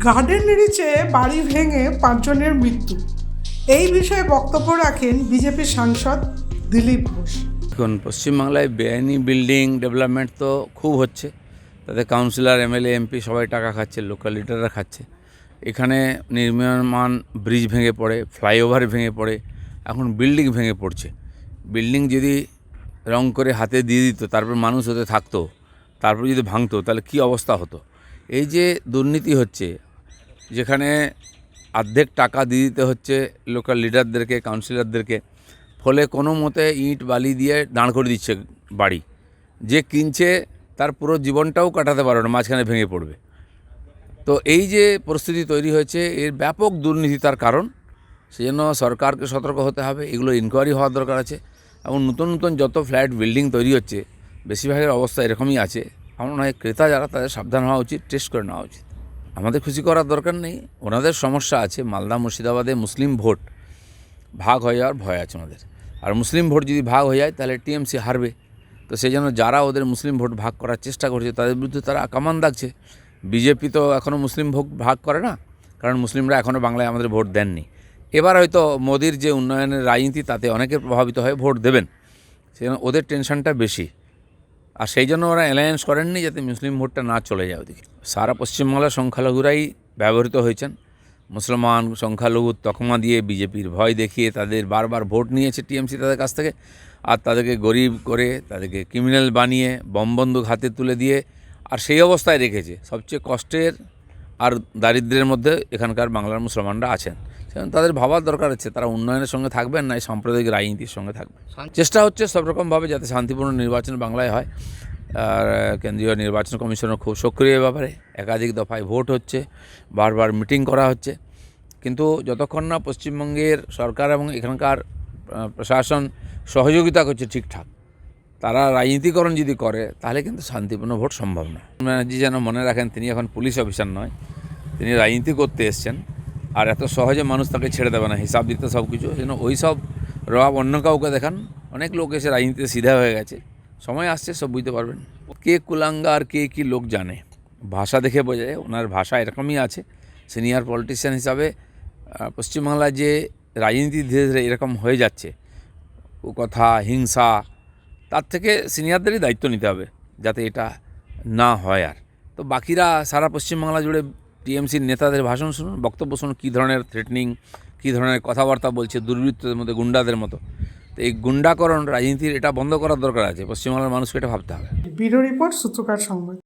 Garden নিচে বাড়ি ভেঙে পাঁচজনের মৃত্যু। এই বিষয়ে বক্তব্য রাখেন বিজেপির সাংসদ দিলীপ ঘোষ। এখন পশ্চিমবাংলায় বেআইনি বিল্ডিং ডেভেলপমেন্ট তো খুব হচ্ছে। তাতে কাউন্সিলর, এমএলএ, এমপি সবাই টাকা খাচ্ছে, লোকাল লিডাররা খাচ্ছে। এখানে নির্মাণ ব্রিজ ভেঙে পড়ে, ফ্লাইওভার ভেঙে পড়ে, এখন বিল্ডিং ভেঙে পড়ছে। বিল্ডিং যদি রং করে হাতে দিয়ে দিত, তারপর মানুষ হতে থাকতো, তারপর যদি ভাঙতো, তাহলে কি অবস্থা হতো? এই যে দুর্নীতি হচ্ছে, যেখানে অর্ধেক টাকা দিয়ে দিতে হচ্ছে লোকাল লিডারদেরকে কাউন্সিলরদেরকে ফলে কোনো মতে ইট, বালি দিয়ে দাঁড় করে দিচ্ছে বাড়ি। যে কিনছে তার পুরো জীবনটাও কাটাতে পারবে না, মাঝখানে ভেঙে পড়বে। তো এই যে পরিস্থিতি তৈরি হয়েছে, এর ব্যাপক দুর্নীতি তার কারণ। সেজন্য সরকারকে সতর্ক হতে হবে, এগুলো ইনকোয়ারি হওয়ার দরকার আছে। এবং নতুন নতুন যত ফ্ল্যাট বিল্ডিং তৈরি হচ্ছে, বেশিরভাগের অবস্থা এরকমই আছে। আমার হয় ক্রেতা যারা, তাদের সাবধান হওয়া উচিত, টেস্ট করে নেওয়া উচিত। আমাদের খুশি করার দরকার নেই। ওনাদের সমস্যা আছে, মালদা, মুর্শিদাবাদে মুসলিম ভোট ভাগ হয়ে যাওয়ার ভয় আছে ওনাদের। আর মুসলিম ভোট যদি ভাগ হয়ে যায়, তাহলে টিএমসি হারবে। তো সেই জন্য যারা ওদের মুসলিম ভোট ভাগ করার চেষ্টা করছে, তাদের বিরুদ্ধে তারা কামান দাগছে। বিজেপি তো এখনও মুসলিম ভোট ভাগ করে না, কারণ মুসলিমরা এখনও বাংলায় আমাদের ভোট দেননি। এবার হয়তো মোদির যে উন্নয়নের রাজনীতি, তাতে অনেকে প্রভাবিত হয়ে ভোট দেবেন। সেই জন্য ওদের টেনশনটা বেশি। আর সেই জন্য ওরা অ্যালায়েন্স করেননি যাতে মুসলিম ভোটটা না চলে যায় ওদিকে। সারা পশ্চিমবাংলার সংখ্যালঘুরাই ব্যবহৃত হয়েছেন। মুসলমান সংখ্যালঘু তকমা দিয়ে বিজেপির ভয় দেখিয়ে তাদের বারবার ভোট নিয়েছে টিএমসি তাদের কাছ থেকে আর তাদেরকে গরিব করে তাদেরকে ক্রিমিনাল বানিয়ে বমবন্দুক হাতে তুলে দিয়ে আর সেই অবস্থায় রেখেছে। সবচেয়ে কষ্টের আর দারিদ্র্যের মধ্যে এখানকার বাংলার মুসলমানরা আছেন। সেজন্য তাদের ভাবার দরকার আছে তারা উন্নয়নের সঙ্গে থাকবেন না, এই সাম্প্রদায়িক রাজনীতির সঙ্গে থাকবেন। চেষ্টা হচ্ছে সব রকমভাবে যাতে শান্তিপূর্ণ নির্বাচন বাংলায় হয়। আর কেন্দ্রীয় নির্বাচন কমিশনও খুব সক্রিয় ব্যাপারে। একাধিক দফায় ভোট হচ্ছে, বারবার মিটিং করা হচ্ছে। কিন্তু যতক্ষণ না পশ্চিমবঙ্গের সরকার এবং এখানকার প্রশাসন সহযোগিতা করছে ঠিকঠাক, তারা রাজনীতিকরণ যদি করে, তাহলে কিন্তু শান্তিপূর্ণ ভোট সম্ভব না ব্যানার্জি যেন মনে রাখেন, তিনি এখন পুলিশ অফিসার নয়, তিনি রাজনীতি করতে এসছেন। আর এত সহজে মানুষ তাকে ছেড়ে দেবে না হিসাব দিতে সব কিছু যেন ওই সব রবাব অন্য কাউকে দেখান। অনেক লোক এসে রাজনীতিতে সিধা হয়ে গেছে। সময় আসছে সব বুঝতে পারবেন। কে কুলাঙ্গা আর কে কী লোক জানে? ভাষা দেখে বোঝা যায় ওনার ভাষা এরকমই আছে। সিনিয়র পলিটিশিয়ান হিসাবে আহ, পশ্চিমবাংলায় যে রাজনীতি ধীরে ধীরে এরকম হয়ে যাচ্ছে কথা হিংসা তার থেকে সিনিয়রদেরই দায়িত্ব নিতে হবে যাতে এটা না হয় আর। তো বাকিরা সারা পশ্চিমবাংলা জুড়ে টিএমসির নেতাদের ভাষণ শুনুন, বক্তব্য শুনুন, কী ধরনের থ্রেটনিং কী ধরনের কথাবার্তা বলছে দুর্বৃত্তদের মধ্যে, গুন্ডাদের মতো। তো এই গুন্ডাকরণ রাজনীতির এটা বন্ধ করার দরকার আছে, পশ্চিমবাংলার মানুষকে এটা ভাবতে হবে। ব্যুরো রিপোর্ট সূত্রকার সংবাদ।